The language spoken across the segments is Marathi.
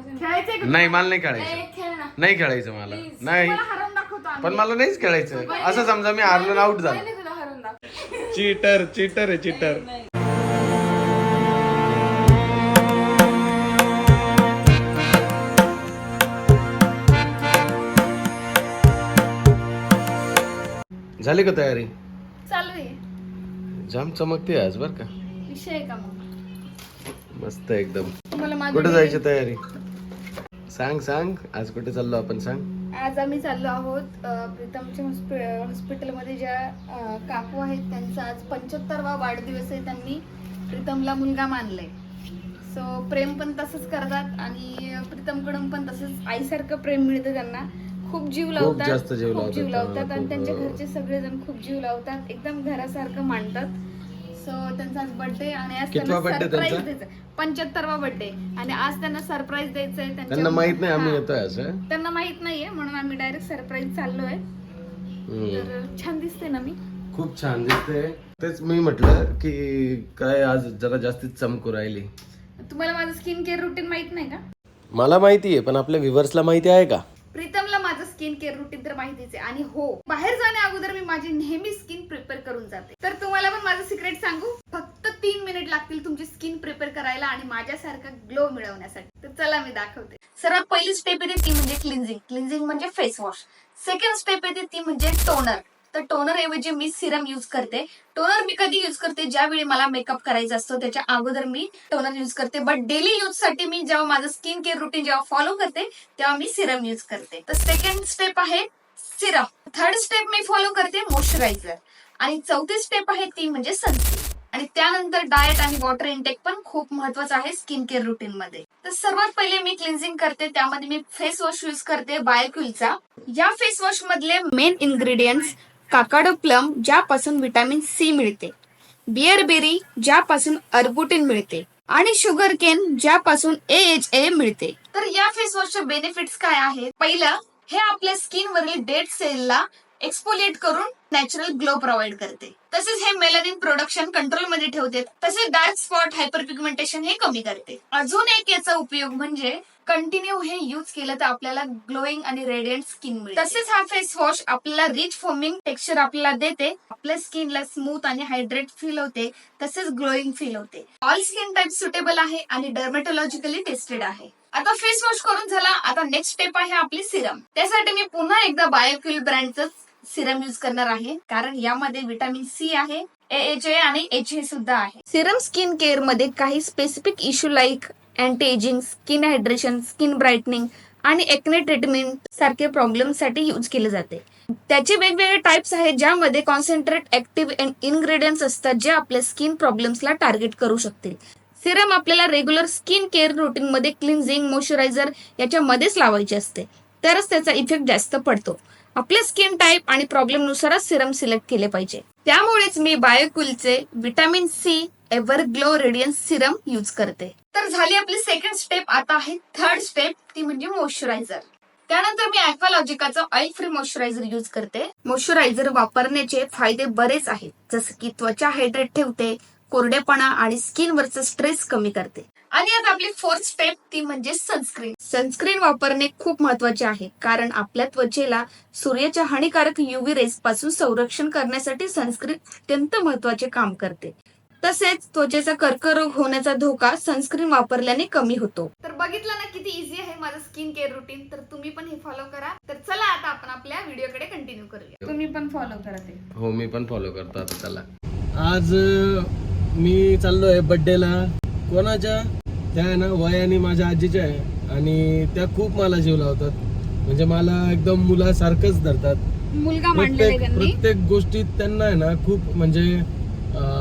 अजून. खेळायचंय का नाही मला नाही ए, खेळायचं खेळ ना. नाही खेळायचं मला. Please. नाही. मला हरवून दाखवतो आम्ही. पण मला नाहीच खेळायचं. असं समजा मी हारलो आउट झालो. पहिले तुला हरवून दाखव. चिटर चिटर आहे चिटर. झाली का तयारी? चालू आहे. जाम चमकते आज बर का. विषय आहे का मग? मस्त एकदम. तुम्हाला माझं कुठे जायची तयारी? सांग सांग. आज कुठे चाललो आपण सांग. आज आम्ही चाललो आहोत अ, प्रीतमच्या हॉस्पि हॉस्पिटलमध्ये ज्या अ, काकू आहेत त्यांचा आज पंच्याहत्तरवा वाढदिवस आहे. त्यांनी प्रीतमला मुलगा मानलाय. सो प्रेम पण तसंच करतात आणि प्रीतमकडून पण तसंच आईसारखं प्रेम मिळतं त्यांना. खूप जीव लावतात जास्त जीव खूप जीव लावतात. लावतात आणि खूप, त्यांच्या अ, घरचे सगळेजण खूप जीव लावतात. एकदम घरासारखं मांडतात. सो त्यांचा आज बर्थडे आणि आज कितवा त्यांना birthday सरप्राईज त्यांचा? द्यायचं पंच्याहत्तरवा बर्थडे आणि आज त्यांना सरप्राईज द्यायचं आहे त्यांना माहीत नाही आम्ही. येतोय असं? त्यांना माहीत नाहीये म्हणून आम्ही डायरेक्ट सरप्राईज चाललोय. हम्म. तर छान दिसते ना मी? खूप छान दिसते. तेच मी म्हटलं की काय आज जरा जास्तीच चमकू राहिली. तुम्हाला माझं स्किन केअर रुटीन माहीत नाही का? मला माहिती आहे पण आपल्या व्ह्युअर्सला माहिती आहे का? स्किन केअर रुटीन तर माहितीच आहे. आणि हो बाहेर जाण्या अगोदर मी माझी नेहमी स्किन प्रिपेअर करून जाते. तर तुम्हाला पण माझं सिक्रेट सांगू फक्त तीन मिनिट लागतील तुमची स्किन प्रिपेअर करायला आणि माझ्यासारखा ग्लो मिळवण्यासाठी. तर चला मी दाखवते. सर्वात पहिली स्टेप येते ती म्हणजे क्लिन्झिंग क्लिन्झिंग म्हणजे फेस वॉश सेकंड स्टेप येते ती म्हणजे टोनर तर टोनर ऐवजी मी सिरम युज करते. टोनर मी कधी युज करते? ज्यावेळी मला मेकअप करायचा असतो त्याच्या अगोदर मी टोनर युज करते. बट डेली यूजसाठी मी जेव्हा माझं स्किन केअर रुटीन जेव्हा फॉलो करते तेव्हा मी सिरम युज करते. तर सेकंड स्टेप आहे सिरम थर्ड स्टेप मी फॉलो करते मॉइश्चरायझर आणि चौथी स्टेप आहे ती म्हणजे सनस्क्रीन आणि त्यानंतर डाएट आणि वॉटर इंटेक पण खूप महत्वाचं आहे स्किन केअर रुटीन मध्ये. तर सर्वात पहिले मी क्लिन्झिंग करते. त्यामध्ये मी फेस वॉश युज करते बायोक्युलचा या फेस वॉश मधले मेन इन्ग्रेडियंट्स काकाडो प्लम ज्यापासून व्हिटॅमिन सी मिळते. बिअरबेरी ज्यापासून अर्बुटिन मिळते. आणि शुगर केन ज्यापासून ए एच ए मिळते. तर या फेस वॉशचे बेनिफिट्स काय आहेत? पहिलं हे आपल्या स्किन वरील डेड सेलला एक्सपोलिएट करून नॅचरल ग्लो प्रोव्हाइड करते. तसेच हे मेलनिन प्रोडक्शन कंट्रोलमध्ये ठेवते. तसेच डार्क स्पॉट हायपर पिगमेंटेशन हे कमी करते. अजून एक याचा उपयोग म्हणजे कंटिन्यू हे युज केलं तर आपल्याला ग्लोईंग आणि रेडियंट स्किन मिळते. तसेच हा फेस वॉश आपल्याला रिच फोमिंग टेक्स्चर आपल्याला देते. आपल्या स्किनला स्मूथ आणि हायड्रेट फील होते. तसेच ग्लोईंग फील होते. ऑल स्किन टाइप सुटेबल आहे आणि डर्मेटोलॉजिकली टेस्टेड आहे. आता फेस वॉश करून झाला. आता नेक्स्ट स्टेप आहे आपली सिरम त्यासाठी मी पुन्हा एकदा बायोक्युल ब्रँडचं सिरम युज करणार आहे. कारण यामध्ये व्हिटॅमिन सी आहे एच ए आणि एच ए सुद्धा आहे. सिरम स्किन केअरमध्ये काही specific issue like anti ageing skin hydration skin brightening आणि एक्ने ट्रीटमेंट सारखे प्रॉब्लेमसाठी युज केले जाते. त्याचे वेगवेगळे टाइप्स आहेत ज्यामध्ये कॉन्सन्ट्रेट ऍक्टिव्ह इन्ग्रेडियंट्स असतात जे आपल्या स्किन प्रॉब्लेम्सला टार्गेट करू शकतील. सिरम आपल्याला रेग्युलर स्किन केअर रुटीन मध्ये क्लिन्झिंग मॉइश्चरायझर याच्यामध्येच लावायचे असते. तरच त्याचा इफेक्ट जास्त पडतो. आपल्या स्किन टाईप आणि प्रॉब्लेम नुसारच सिरम सिलेक्ट केले पाहिजे. त्यामुळेच मी बायोकुलचे vitamin C ever glow radiance serum use करते. तर झाली आपली सेकंड स्टेप आता आहे थर्ड स्टेप ती म्हणजे मॉइश्चरायझर त्यानंतर मी अॅक्वालॉजिकाचं ऑइल फ्री मॉइश्चरायझर यूज करते. मॉइश्चरायझर वापरण्याचे फायदे बरेच आहेत. जसं की त्वचा हायड्रेट ठेवते कोरडेपणा आणि स्किनवरचा स्ट्रेस कमी करते. आणि आता आपली फोर्थ स्टेप ती म्हणजे सनस्क्रीन सनस्क्रीन वापरणे खूप महत्त्वाचे आहे कारण आपल्या त्वचेला सूर्याच्या हानिकारक युव्ही रेस पासून संरक्षण करण्यासाठी सनस्क्रीन अत्यंत महत्त्वाचे काम करते. तसेच त्वचेचा कर्करोग होण्याचा धोका सनस्क्रीन वापरल्याने कमी होतो. तर बघितलं ना किती इझी आहे माझं स्किन केअर रुटीन तर तुम्ही पण हे फॉलो करा. तर चला आता आपण आपल्या व्हिडिओकडे कंटिन्यू करूया. तुम्ही पण फॉलो करा ते. हो मी पण फॉलो करतो आता त्याला आज मी चाललोय बड्डेला कोणाच्या? त्या आहे ना वयाने माझ्या आजीच्या आहे. आणि त्या खूप मला जीव लावतात. म्हणजे मला एकदम मुलासारखंच धरतात. मुलगा मांडलेला प्रत्येक त्यांनी. प्रत्येक गोष्टीत त्यांना आहे ना खूप म्हणजे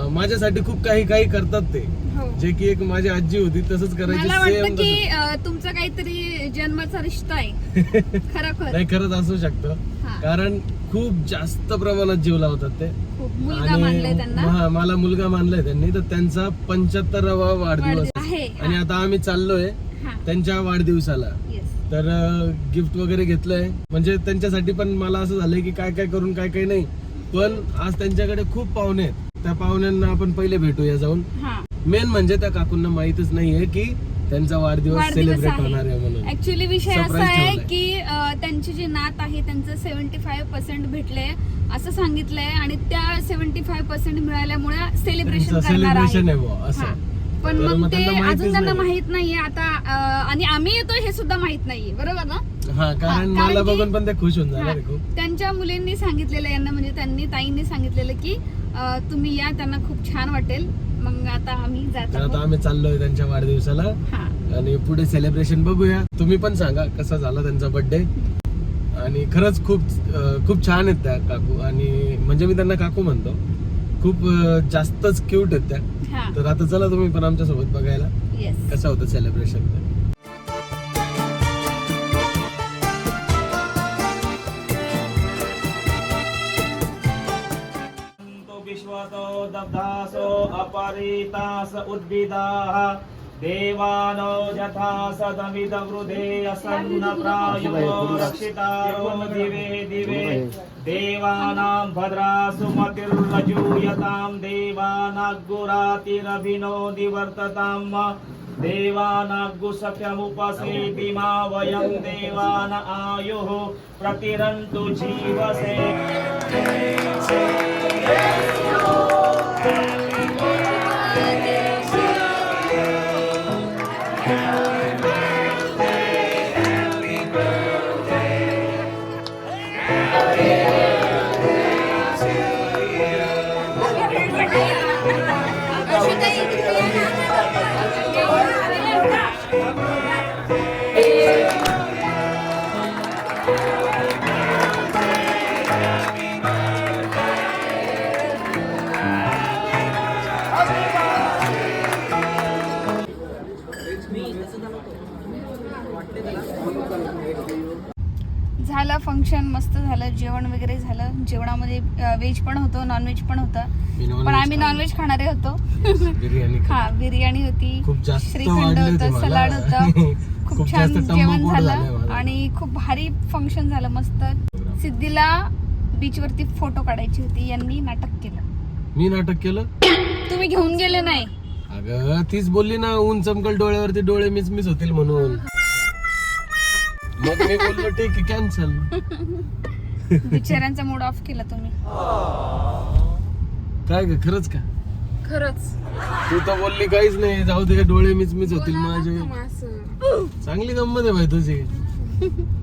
माझ्यासाठी खूप काही काही करतात ते. हो. जे की एक माझी आजी होती तसंच करायची मला वाटतं की अं, तुमचा काहीतरी जन्माचा रिश्ता आहे. खरोखर. नाही खरंच असू शकतं. हा. कारण खूप जास्त प्रमाणात जीव लावतात ते. खूप मुलगा मानलाय त्यांना. हा मला मुलगा मानलाय त्यांनी. तर त्यांचा पंच्याहत्तरावा वाढदिवस. आहे आणि आता आम्ही चाललोय हा. त्यांच्या वाढदिवसाला. तर गिफ्ट वगैरे घेतलंय. म्हणजे त्यांच्यासाठी पण मला असं झालंय की काय काय करून काय काय नाही. पण आज त्यांच्याकडे खूप पाहुणे आहेत. त्या पाहुण्यांना आपण पहिले भेटूया जाऊन हा मेन म्हणजे त्या काकूंना माहितच नाहीये की त्यांचा वाढदिवस वाढदिवस सेलिब्रेट आहे. होणार आहे म्हणून ऍक्च्युली विषय असा आहे ठेवलंय. की अं, त्यांची जी नात आहे त्यांचं सेव्हन्टी फाईव्ह पर्सेंट भेटले असं सांगितलंय आणि त्या सेव्हन्टी फाईव्ह पर्सेंट मिळाल्यामुळे सेलिब्रेशन त्यांचं करणार आहे आहे बुवा, असं. पण तर मग मग ते त्यांना माहितीच अजून त्यांना नाही. माहीत नाहीये आता अं, आणि आम्ही येतो हे सुद्धा माहीत नाहीये बरोबर ना हा कारण कारण मला की- बघून पण ते खुश होऊन हा. जाणार आहे खूप त्यांच्या मुलींनी सांगितलेलं यांना म्हणजे त्यांनी ताईंनी सांगितलेलं की तुम्ही या त्यांना खूप छान वाटेल. मग आता आम्ही जात आता आम्ही चाललोय त्यांच्या वाढदिवसाला. हा. आणि पुढे सेलिब्रेशन बघूया. तुम्ही पण सांगा कसा झाला त्यांचा बर्थडे आणि खरंच खूप अं, खूप छान आहेत त्या काकू. आणि म्हणजे मी त्यांना काकू म्हणतो. खूप अं, जास्तच क्यूट आहेत त्या. हा. तर आता चला तुम्ही पण आमच्यासोबत बघायला. येस कसं होतं सेलिब्रेशन अपरितास उद्भिदाः। देवानो यथा सदमिदवृधे असन्न प्रायो रक्षितारो दिवे दिवे। देवानां भद्रासु मतिर्लजूयतां देवानाग्गुरातिरभिनो दिवर्तताम् देवानाग्गुसख्यमुपसेति मा वयं देवान आयुः। प्रतिरन्तु जीवसे। झालं फंक्शन मस्त झालं जेवण वगैरे झालं. जेवणामध्ये व्हेज पण होतं नॉनव्हेज पण होतं. पण आम्ही. नॉनव्हेज खाणारे होतो. हा बिर्याणी होती. श्रीखंड होते. सलाड होतं. खूप छान जेवण झालं. आणि खूप भारी फंक्शन झालं मस्त. सिद्धीला बीच वरती फोटो काढायची होती यांनी नाटक केलं. मी नाटक केलं? तुम्ही घेऊन गेले नाही. अगं तीच बोलली ना ऊन चमकल डोळ्यावरती डोळे मिस मिस होतील म्हणून. मग मी बोललो ठीक आहे कॅन्सल बिचाऱ्यांचा मूड ऑफ केला तुम्ही. काय ग खरंच का? खरंच. तू तर बोलली काहीच नाही जाऊ दे डोळे मिच मिच होतील माझे. चांगली गंमत आहे भाई तुझी.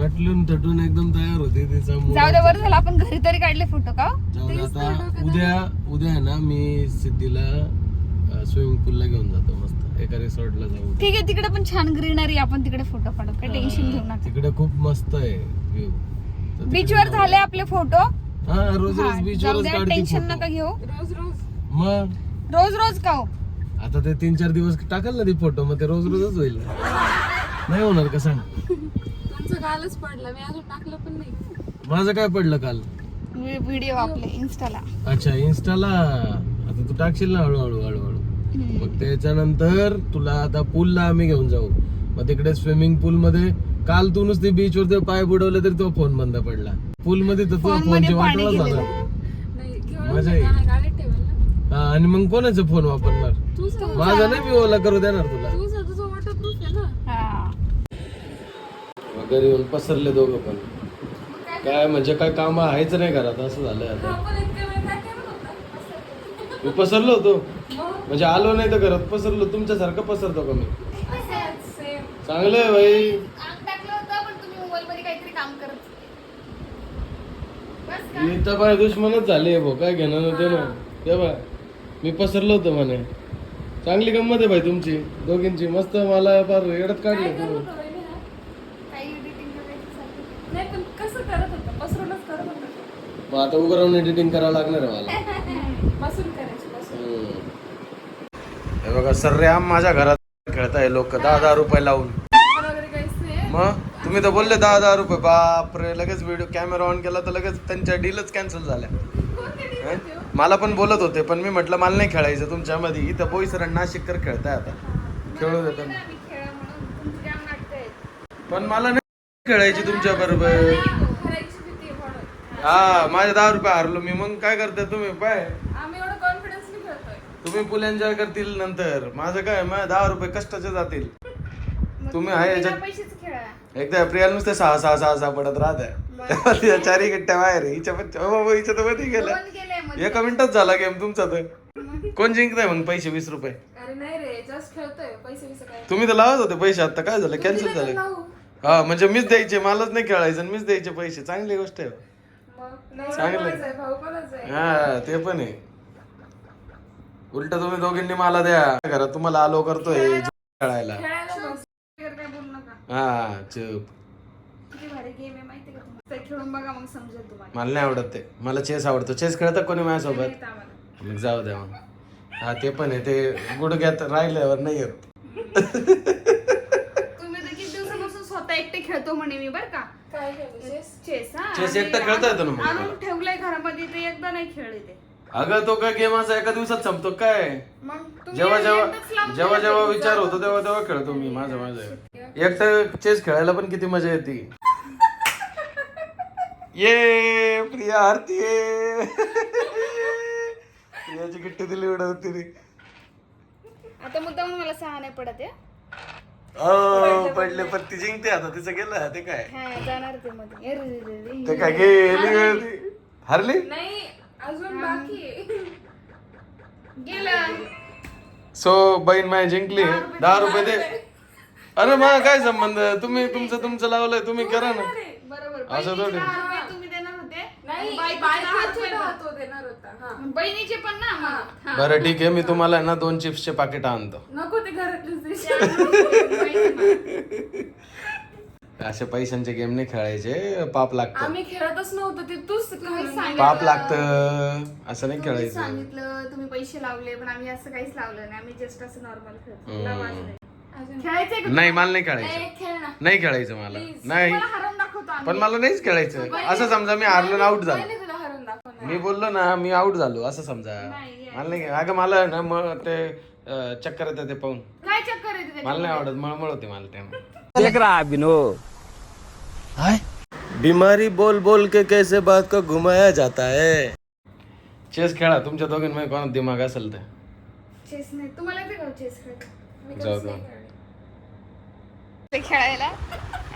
नटलून तटून एकदम तयार होते तिचा mood. जाऊ दे बरं झालं. आपण घरी तरी काढले फोटो का जाऊ दे आता उद्या उद्या आहे ना मी सिद्धीला स्विमिंग पूलला घेऊन जातो मस्त. एका रिसॉर्टला जाऊ ठीक आहे तिकडे पण छान ग्रीनरी आपण तिकडे फोटो काढू. काही टेन्शन घेऊ नका. तिकडे खूप मस्त आहे व्ह्यू बीच वर झाले आपले फोटो हा रोज रोज बीच जाऊ वरच द्या काढते टेन्शन photo. नका घेऊ. मग? रोज रोज का हो? आता ते तीन चार दिवस टाकल ना ती फोटो मग ते रोज रोजच होईल. नाही होणार का सांग? माझं काय पडलं काल? व्हिडिओ आपले इन्स्टाला. अच्छा इन्स्टाला. आता तू टाकशील ना हळूहळू हळूहळू? मग त्याच्यानंतर तुला आता पूलला आम्ही घेऊन जाऊ. मग तिकडे स्विमिंग पूल मध्ये काल तू नुसती बीच वरती पाय बुडवले तरी तो फोन बंद पडला. पूल मध्ये तर तुझा Phone फोनची पाणी गेलेलं. झाला मजा येईल. हा आणि मग कोणाचं फोन वापरणार? माझा नाही मी ओला करू देणार तुला हा घरी येऊन पसरले दोघं पण. काय म्हणजे काय काम आहेच नाही घरात असं झालंय आता. मी पसरलो होतो. म्हणजे आलो नाही तर घरात पसरलो. तुमच्यासारखं पसरतो का मी? चांगलं आहे भाई अंग टाकलं होतं पण तुम्ही मोबाईल मध्ये काहीतरी काम करत बस का? इथं बाय दुश्मनच झाले भाऊ. काय घेणार नव्हते ना ते बाय मी पसरलो होतो म्हणे. चांगली गंमत आहे भाई तुमची दोघींची. मस्त मला फार येडत काढले तुम्ही काही एडिटिंग करायचं नाही पण कसं करत होतं पसरूनच करत होतं मग आता उभं राहून एडिटिंग करावं लागणार आहे मला. बसून करायची बसून. हे बघा सर्राम माझ्या घरात खेळताय लोक दहा दहा रुपये लावून. मग? तुम्ही तर बोलले दहा दहा रुपये. बापरे लगेच व्हिडिओ कॅमेरा ऑन केला तर लगेच त्यांच्या डीलच कॅन्सल झाल्या. हं? मला पण बोलत होते पण मी म्हटलं मला नाही खेळायचं तुमच्यामध्ये. इथं बोईसर आणि नाशिककर खेळताय आता. खेळू देतात आम्ही खेळा म्हणून तुमची जाम नाटकं आहेत पण मला नाही खेळायची तुमच्या बरोबर. हा माझे दहा रुपये हारलो. मी मग काय करते तुम्ही? पाय. आम्ही एवढं कॉन्फिडन्सली खेळतोय. तुम्ही फुल एन्जॉय करतील नंतर. माझं काय माझे दहा रुपये कष्टाचे जातील. तुम्ही आहे याच्यात. एकदा प्रियाला नुसते सहा सहा सहा सहा पडत राहत तिच्या चारी गट्ट्या बाहेर आहे. हिच्या पण ओ बाबा हिच्या तर मध्ये गेला. एका मिनिटात झाला गेम तुमचा तर. कोण जिंकताय मग पैसे वीस रुपये? तुम्ही तर लावत होते पैसे. आता काय झालं? कॅन्सल झाले. हा म्हणजे मीच द्यायचे मलाच नाही खेळायचं मीच द्यायचे पैसे. चांगली गोष्ट आहे. मग चांगलं. हा ते पण आहे. उलट तुम्ही दोघींनी मला द्या. घरात तुम्हाला आलो करतोय. खेळायला हा चुप. मला नाही आवडत ते. मला चेस आवडतो. चेस खेळतात कोणी माझ्यासोबत. मग जाऊ द्या मग. हा ते पण आहे. ते गुडघ्यात राहिल्यावर नाही येत. एकटे खेळतो म्हणे मी बर का. काय चेस? हा. आणि एकटा खेळता येतो ना मग आणून. ठेवलंय घरामध्ये ते एकदा नाही खेळले ते. अगं तो काय गेम असा एका दिवसात संपतो काय? मग तुम्ही जेव्हा जेव्हा लावून जेव्हा दिलं जेव्हा ते. विचार होतो तेव्हा तेव्हा खेळतो मी माझं माझं. एकटं चेस खेळायला पण किती मजा येते. ये प्रिया आरतीये प्रियाची गिट्टी दिली उडवती रे आता मुद्दाम मला सहा नाही पडत आहे ओ पडले पण ती जिंकते आता तिचं गेलं ते काय? हा जाणार ते मध्ये काय गेली वेळ हरली? नाही अजून बाकी. आहे. गेलं. सो बहीण माय जिंकली. दहा रुपये दे अरे मग काय संबंध? तुम्ही तुमचं तुमचं लावलंय तुम्ही करा ना. बरोबर असं थोडी. दहा रुपये नाही बायकोचे देणार होता. हा. बहिणीचे पण ना मग. हा. बरं ठीक आहे मी तुम्हाला आहे ना दोन चिप्सचे पाकिट आणतो. नको ते घरातलीच दिसते. असे पैशांचे गेम नाही खेळायचे पाप लागतं. आम्ही खेळतच नव्हतो ते तूच सांगितलं. पाप लागतं. असं नाही तुम्ही खेळायचं. सांगितलं तुम्ही पैसे लावले पण आम्ही असं काहीच लावलं नाही. आम्ही जस्ट असं नॉर्मल खेळतो. हम्म. लावा असं नाही. अजून- खेळायचंय का नाही मला नाही खेळायचं. खेळ ना. नाही खेळायचं मला. नाही. तुम्हाला हरवून दाखवतो आम्ही. पण मला नाहीच खेळायचं. असं समजा मी हारलो आउट झालो. पहिले तुला हरून दाखवणार. मी बोललो ना मी आउट झालो. असं समजा. मला नाही अगं मला ना मग ते अं, चक्कर येतं ते पाहून. काय चक्कर येते त्याच्यात? मला नाही आवडत. मळमळ होते मला त्यानं बीमारी बोल बोल के कैसे बात को घुमाया जाता है? चेस खेळा. तुमच्या दोघांमध्ये कोणात दिमाग असेल तर. चेस नाही. तुम्हाला येते का चेस खेळता मी जाऊ कधीच दे. नाही. ते खेळायला.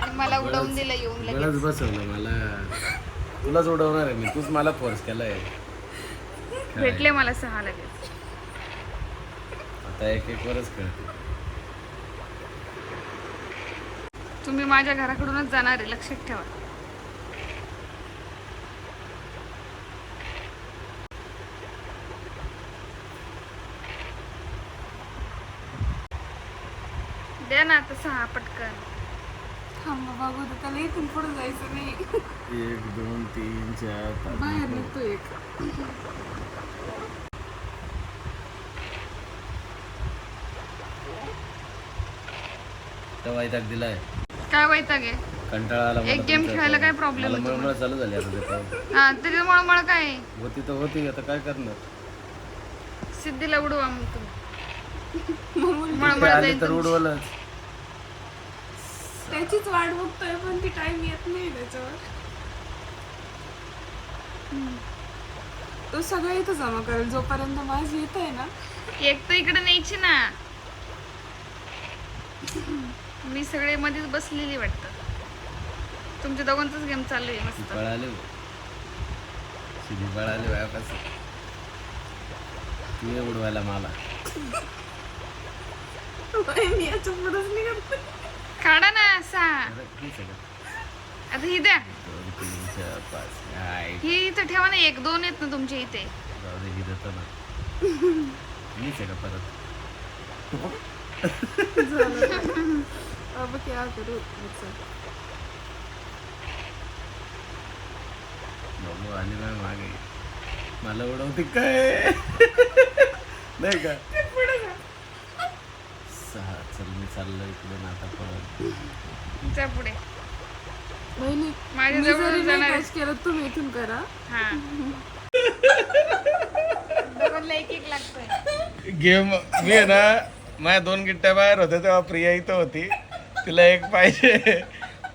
आणि मला उडवून दिलं येऊन लगेच. बसवलं मला. तुलाच उडवणार आहे मी. तूच मला फोर्स केलाय. भेटले मला सहा लगेच. आता एक एक वरच खेळते. तुम्ही माझ्या घराकडूनच जाणार आहे. लक्षात ठेवा. द्या ना आता सहा पटकन. थांब बघू दे त्याला इथून पुढे जायचं नाही. एक दोन तीन चार पाच बाहेर निघतो एक. तेव्हा इथं दिलाय. काय वैताग आहे? कंटाळा आला एक गेम खेळायला काय प्रॉब्लेम मला मळमळ चालू झाली आता ते पाहून. हा त्याच्यामुळे मला काय आहे? होती तर होती आता काय करणार? सिद्धीला उडवा मग तुम्ही. ते मळमळ आले जाईल तर तुमची. उडवलंच. त्याचीच वाट बघतोय पण ती टाइम येत नाही त्याच्यावर. तो सगळं इथं जमा करेल जोपर्यंत माझी येत आहे ना. एक तर इकडे न्यायची ना. मी सगळे मध्येच बसलेली वाटतं. तुमच्या दोघांचाच गेम चालू आहे मस्त. पळाले. सिधी पळाले व्यापास तू ये उडवायला मला. मी याच्या पुढेच निघत. काढा ना असा आता ही द्या दोन ही इथं ठेवा ना एक दोन आहेत ना तुमच्या इथे ना परत करू मागे मला उडवते काय नाही का चाललो इकडून आता परत. जा पुढे. बहिणी माझ्या मी जवळ जरी जाणार नाही आहे. catch केलं तुम्ही इथून करा. हा. दोघांना एक एक लागतोय. गेम मी आहे ना माझ्या दोन गिट्ट्या बाहेर होत्या तेव्हा प्रिया इथं होती. तिला एक पाहिजे.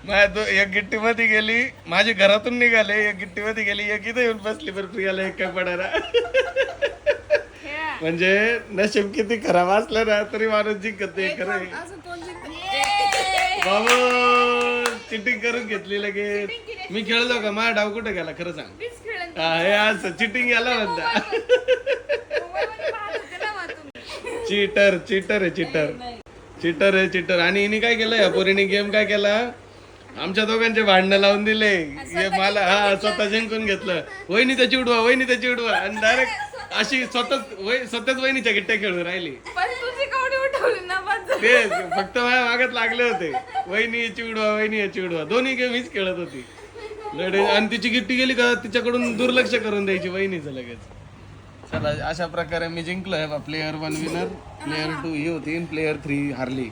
माझ्या दो एक गिट्टी मध्ये गेली माझी घरातून निघाले एक गिट्टी मध्ये गेली एक इथं येऊन बसली पण प्रियाला एक काय पडायला. म्हणजे नशीब किती खराब असलं ना तरी माणूस जिंकत नाही खरं आहे. बाबा चिटिंग करून घेतली लगेच. मी खेळलो का? माझा डाव कुठे गेला? खरं सांग. हा, हे असं चिटिंग याला म्हणता. चीटर चीटर आहे चीटर. चिटर आहे चिटर. आणि हिने काय केलं? या पोरीने गेम काय केला? आमच्या दोघांचे भांडणं लावून दिले. हे मला हा स्वतः जिंकून घेतलं. वहिनी त्याची उडवा वहिनी त्याची उडवा. आणि डायरेक्ट अशी स्वतःच वय- स्वतःच वहिनीच्या गिट्ट्या खेळून राहिली. पण तुझी कवडी उठवली ना बस ते फक्त माझ्या मागत लागले होते. वहिनी याची उडवा वहिनी याची उडवा. दोन्ही गेम हीच खेळत होती. लढे आणि तिची गिट्टी गेली का तिच्याकडून दुर्लक्ष करून द्यायची वहिनीचं लगेच. चला अशा प्रकारे मी जिंकलोय player one winner player two ही होती प्लेअर थ्री हारली.